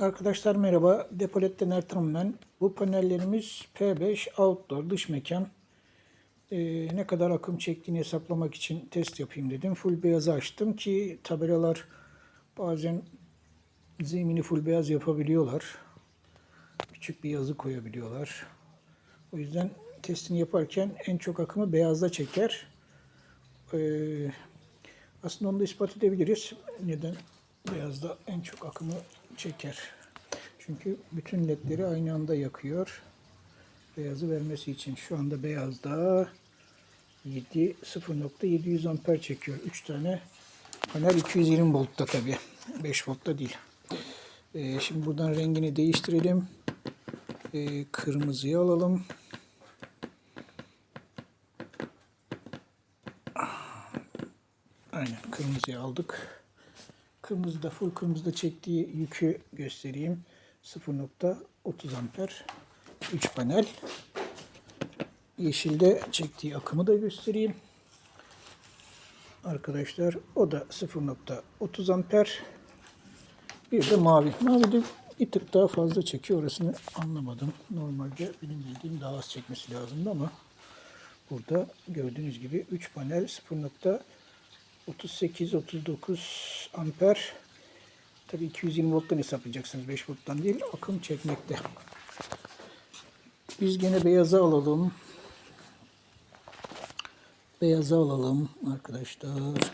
Arkadaşlar merhaba. Depolet'ten Ertan ben. Bu panellerimiz P5 Outdoor dış mekan. Ee, ne kadar akım çektiğini hesaplamak için test yapayım dedim. Full beyazı açtım ki tabelalar bazen zemini full beyaz yapabiliyorlar. Küçük bir yazı koyabiliyorlar. O yüzden testini yaparken en çok akımı beyazda çeker. Ee, aslında onu da ispat edebiliriz. Neden beyazda en çok akımı çeker? Çünkü bütün ledleri aynı anda yakıyor. Beyazı vermesi için. Şu anda beyazda 7 0.700 amper çekiyor. 3 tane panel 220 voltta tabi. 5 voltta değil. Ee, şimdi buradan rengini değiştirelim. Ee, kırmızıyı alalım. Aynen kırmızıyı aldık. Kırmızıda full kırmızıda çektiği yükü göstereyim. 0.30 amper 3 panel. Yeşilde çektiği akımı da göstereyim. Arkadaşlar o da 0.30 amper. Bir de mavi. Mavi de bir tık daha fazla çekiyor. Orasını anlamadım. Normalde benim bildiğim daha az çekmesi lazımdı ama burada gördüğünüz gibi 3 panel 0.38-39 amper. Tabii 220 volttan hesaplayacaksınız. 5 volttan değil. Akım çekmekte. Biz gene beyazı alalım. Beyazı alalım arkadaşlar.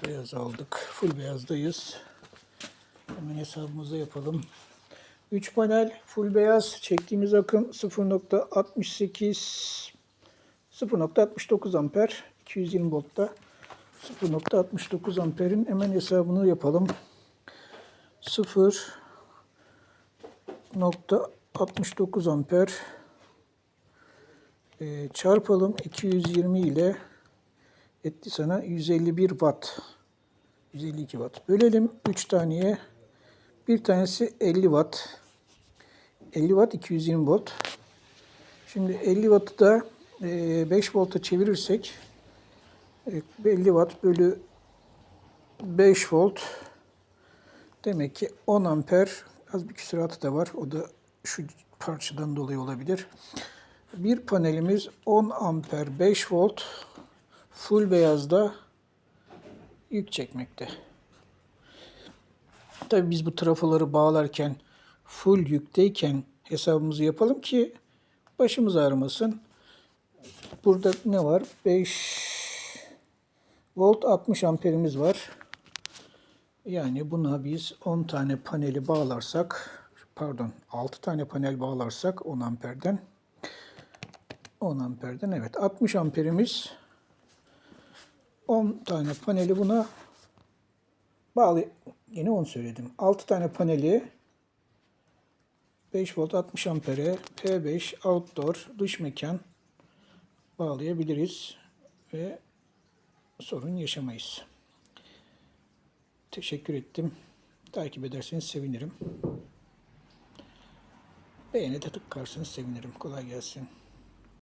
Beyaz aldık. Full beyazdayız. Hemen hesabımızı yapalım. 3 panel full beyaz çektiğimiz akım 0.68 0.69 amper 220 voltta 0.69 amperin hemen hesabını yapalım. 0.69 amper. E, çarpalım 220 ile etti sana 151 watt. 152 watt. Bölelim 3 taneye. Bir tanesi 50 watt. 50 watt 220 volt. Şimdi 50 wattı da e, 5 volta çevirirsek e, 50 watt bölü 5 volt demek ki 10 amper az bir küsuratı da var o da şu parçadan dolayı olabilir bir panelimiz 10 amper 5 volt full beyazda yük çekmekte. Tabii biz bu trafoları bağlarken full yükteyken hesabımızı yapalım ki başımız ağrımasın. Burada ne var? 5 volt 60 amperimiz var. Yani buna biz 10 tane paneli bağlarsak pardon 6 tane panel bağlarsak 10 amperden 10 amperden evet 60 amperimiz 10 tane paneli buna bağlı yine 10 söyledim. 6 tane paneli 5 volt 60 ampere P5 outdoor dış mekan bağlayabiliriz ve sorun yaşamayız. Teşekkür ettim. Takip ederseniz sevinirim. Beğeni de tıklarsanız sevinirim. Kolay gelsin.